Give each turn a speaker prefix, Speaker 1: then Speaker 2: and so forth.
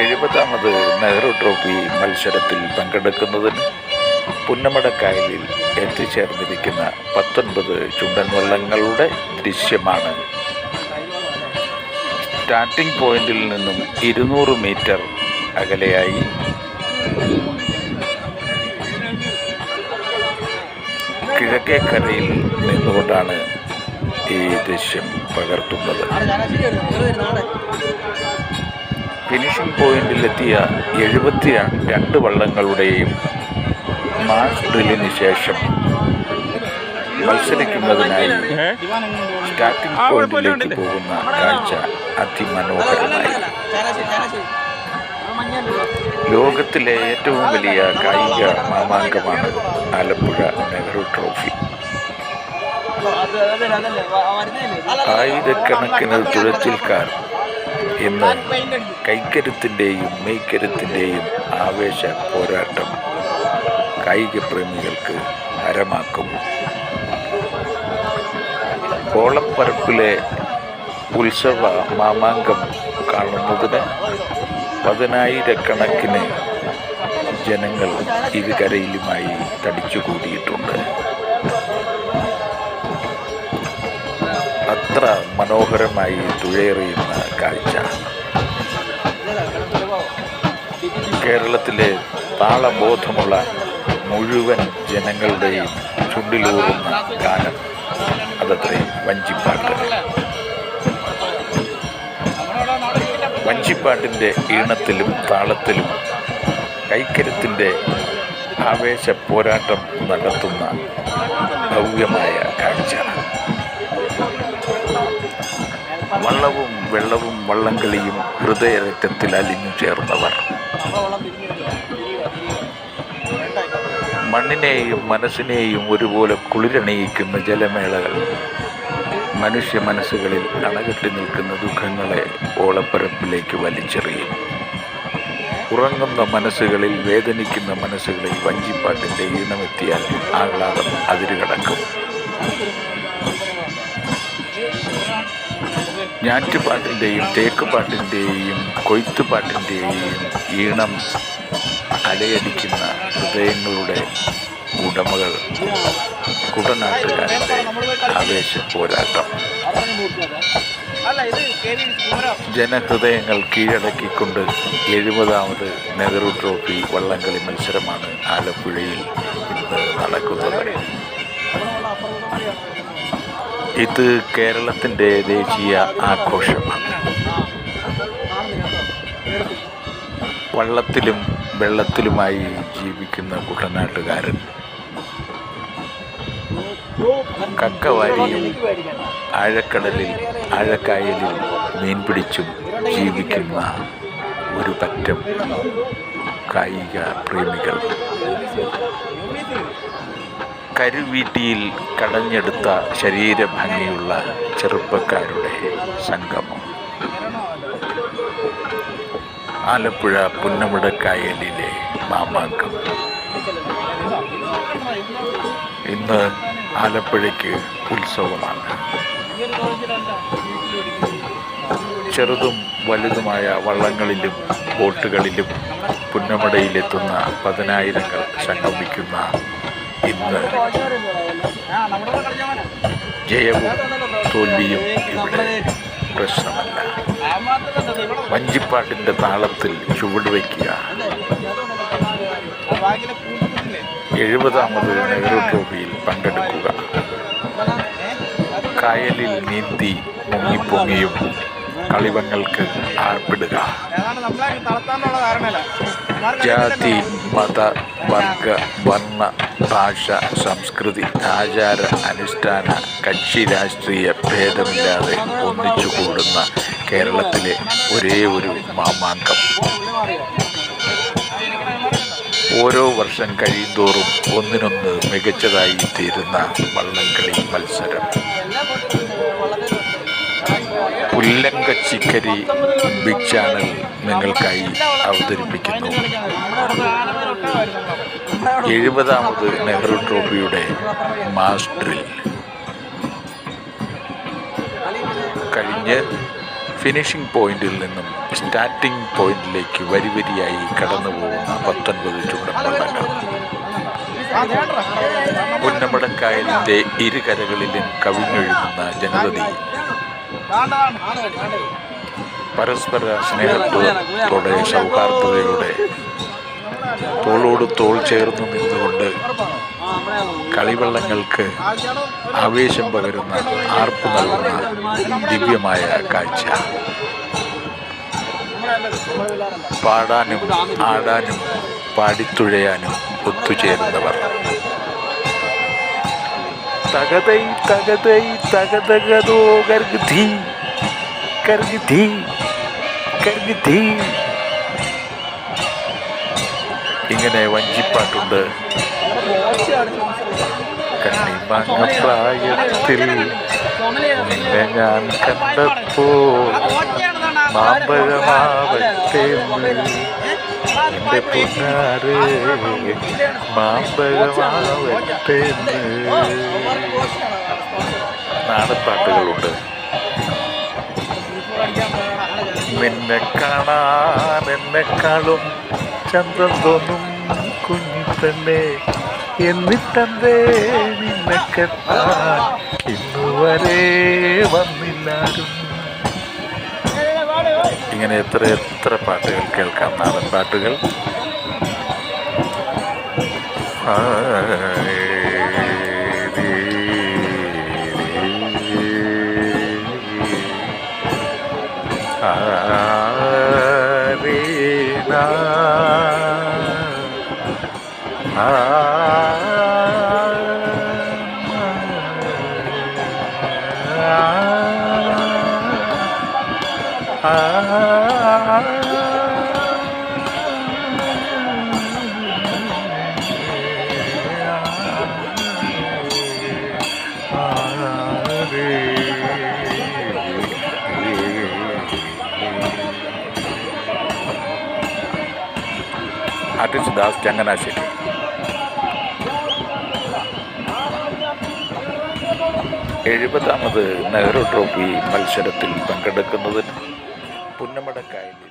Speaker 1: എഴുപതാമത് Nehru trophy മത്സരത്തിൽ പങ്കെടുക്കുന്നതിന് പുന്നമടക്കായലിൽ എത്തിച്ചേർന്നിരിക്കുന്ന പത്തൊൻപത് ചുണ്ടൻ വള്ളങ്ങളുടെ ദൃശ്യമാണ്. സ്റ്റാർട്ടിംഗ് പോയിന്റിൽ നിന്നും ഇരുന്നൂറ് മീറ്റർ അകലെയായി. കിഴക്കേക്കരയിൽ നിന്നുകൊണ്ടാണ് ഈ ദൃശ്യം പകർത്തുന്നത്. ഫിനിഷിംഗ് പോയിന്റിലെത്തിയ എഴുപത്തി രണ്ട് വള്ളങ്ങളുടെയും മാസ് ഡ്രില്ലിന് ശേഷം മത്സരിക്കുന്നതിനായി സ്റ്റാർട്ടിംഗ് പോയിന്റിലേക്ക് പോകുന്ന കാഴ്ച അതിമനോഹരമായി. ലോകത്തിലെ ഏറ്റവും വലിയ കായിക മാമാങ്കമാണ് ആലപ്പുഴ നെഹ്റു ട്രോഫി. ആയിരക്കണക്കിന് തുഴച്ചിൽക്കാർ ഇന്ന് കൈക്കരുത്തിന്റെയും മെയ്ക്കരുത്തിന്റെയും ആവേശ പോരാട്ടം കായിക പ്രേമികൾക്ക് ഹരമാക്കും കോളപ്പരപ്പിലെ ഉത്സവ മാമാങ്കം കാണുന്നതിന് പതിനായിരക്കണക്കിന് ജനങ്ങൾ ഇരുകരയിലുമായി തടിച്ചുകൂടിയിട്ടുണ്ട്. അത്ര മനോഹരമായി തുഴയെറിയുന്ന കാഴ്ച. കേരളത്തിലെ താളബോധമുള്ള മുഴുവൻ ജനങ്ങളുടെയും ചുണ്ടിലൂറുന്ന ഗാനം. അതത്രയും വഞ്ചിപ്പാട്ട്. വഞ്ചിപ്പാട്ടിന്റെ ഈണത്തിലും താളത്തിലും കൈക്കരുത്തിന്റെ ആവേശ പോരാട്ടം നടത്തുന്ന ഭവ്യമായ കാഴ്ച. വള്ളവും വെള്ളവും വള്ളംകളിയും ഹൃദയരക്തത്തിൽ അലിഞ്ഞു ചേർന്നവർ. മണ്ണിനെയും മനസ്സിനെയും ഒരുപോലെ കുളിരണിയിക്കുന്ന ജലമേളകൾ മനുഷ്യ മനസ്സുകളിൽ അണകെട്ടി നിൽക്കുന്ന ദുഃഖങ്ങളെ ഓളപ്പരപ്പിലേക്ക് വലിച്ചെറിയും. ഉറങ്ങുന്ന മനസ്സുകളിൽ വേദനിക്കുന്ന മനസ്സുകളിൽ വഞ്ചിപ്പാട്ടിന്റെ ഈണമെത്തിയാൽ ആഹ്ലാദം അതിരുകടക്കും. ഞാറ്റുപാട്ടിന്റെയും തേക്കുപാട്ടിന്റെയും കൊയ്ത്തുപാട്ടിന്റെയും ഈണം അലയടിക്കുന്ന ഹൃദയങ്ങളുടെ ഉടമകൾ കുടനാട്ടുകാരുടെ ആവേശ പോരാട്ടം ജനഹൃദയങ്ങൾ കീഴടക്കിക്കൊണ്ട് എഴുപതാമത് നെഹ്റു ട്രോഫി വള്ളംകളി മത്സരമാണ് ആലപ്പുഴയിൽ ഇന്ന് നടക്കുന്നത്. ഇത് കേരളത്തിന്റെ ദേശീയ ആഘോഷമാണ്. വള്ളത്തിലും വെള്ളത്തിലുമായി ജീവിക്കുന്ന കുട്ടനാട്ടുകാരൻ കക്കവാരിയും ആഴക്കടലിൽ ആഴക്കായലിൽ മീൻ പിടിച്ചും ജീവിക്കുന്ന ഒരു പറ്റം കായിക പ്രേമികൾ. കരുവീട്ടിയിൽ കടഞ്ഞെടുത്ത ശരീരഭംഗിയുള്ള ചെറുപ്പക്കാരുടെ സംഗമം. ആലപ്പുഴ പുന്നമുടക്കായലിലെ മാമാങ്കം. ഇന്ന് ആലപ്പുഴയ്ക്ക് ഉത്സവമാണ്. ചെറുതും വലുതുമായ വള്ളങ്ങളിലും ബോട്ടുകളിലും പുന്നമടയിലെത്തുന്ന പതിനായിരങ്ങൾ സംഗമിക്കുന്ന ഇന്ന് ജയവും തോൽവിയും ഇവിടെ പ്രശ്നമല്ല. വഞ്ചിപ്പാട്ടിന്റെ താളത്തിൽ ചുവടുവയ്ക്കുക എഴുപതാമത് നെഹ്റു ട്രോഫിയിൽ പങ്കെടുക്കുക. കായലിൽ നീന്തി മുങ്ങിപ്പൊങ്ങിയും കളിവങ്ങൾക്ക് ആർപ്പിടുക. ജാതി മത വർഗ വർണ ഭാഷ സംസ്കൃതി ആചാര അനുഷ്ഠാന കക്ഷി രാഷ്ട്രീയ ഭേദമില്ലാതെ ഒന്നിച്ചു കൂടുന്ന കേരളത്തിലെ ഒരേ ഒരു മാമാങ്കം. ഓരോ വർഷം കഴിയുന്തോറും ഒന്നിനൊന്ന് മികച്ചതായി തീരുന്ന വള്ളംകളി മത്സരം. പുല്ലങ്കച്ചിക്കരി ബിഗ് ചാനൽ നിങ്ങൾക്കായി അവതരിപ്പിക്കുന്നു. എഴുപതാമത് നെഹ്റു ട്രോഫിയുടെ മാസ്റ്ററിൽ കഴിഞ്ഞ് ഫിനിഷിംഗ് പോയിന്റിൽ നിന്നും സ്റ്റാർട്ടിംഗ് പോയിന്റിലേക്ക് വരി വരിയായി കടന്നു പോകുന്ന പത്തൊൻപത് ചുണ്ടൻ പുന്നമടക്കായലിന്റെ ഇരുകരകളിലും കവിഞ്ഞൊഴുകുന്ന ജനതതി പരസ്പര സ്നേഹത്തോടെ സൗഹാർദ്ദതയോടെ തോളോട് തോൾ ചേർന്ന് നിന്നുകൊണ്ട് കളിവള്ളങ്ങൾക്ക് ആവേശം പകരുന്ന ആർപ്പ് നൽകുന്ന ദിവ്യമായ കാഴ്ച. പാടാനും ആടാനും പാടിത്തുഴയാനും ഒത്തുചേരുന്നവർ. തകതൈ തകതൈ തകതകതോ കർഗധി കർഗധി കർഗധി. ഇങ്ങനെ വഞ്ചിപ്പാട്ടുണ്ട്. കണ്ണിമാങ്ങ പ്രായത്തിൽ നിന്നെ ഞാൻ കണ്ടപ്പോൾ മാമ്പഴമാവട്ടെ എന്റെ പൊന്നാറ് മാമ്പഴമാവട്ടെന്ന്. നാടൻ പാട്ടുകളുണ്ട്. നിന്നെ കാണാൻ എന്നെക്കാളും ചന്ദ്രൻ തോന്നും കുഞ്ഞിത്തന്നെ. എന്നിട്ടന്തേ നിന്നെ കെട്ടാൻ ഇന്നുവരെ വന്നില്ലാരും ഇങ്ങനെ എത്ര എത്ര പാട്ടുകൾ കേൾക്കാം നാടൻ പാട്ടുകൾ ആർട്ടിസ്റ്റ് ദാസ് ചങ്ങനാശ്ശേരി എഴുപതാമത് നെഹ്റു ട്രോഫി മത്സരത്തിൽ പങ്കെടുക്കുന്നതിന് പുന്നമടക്കായലിൽ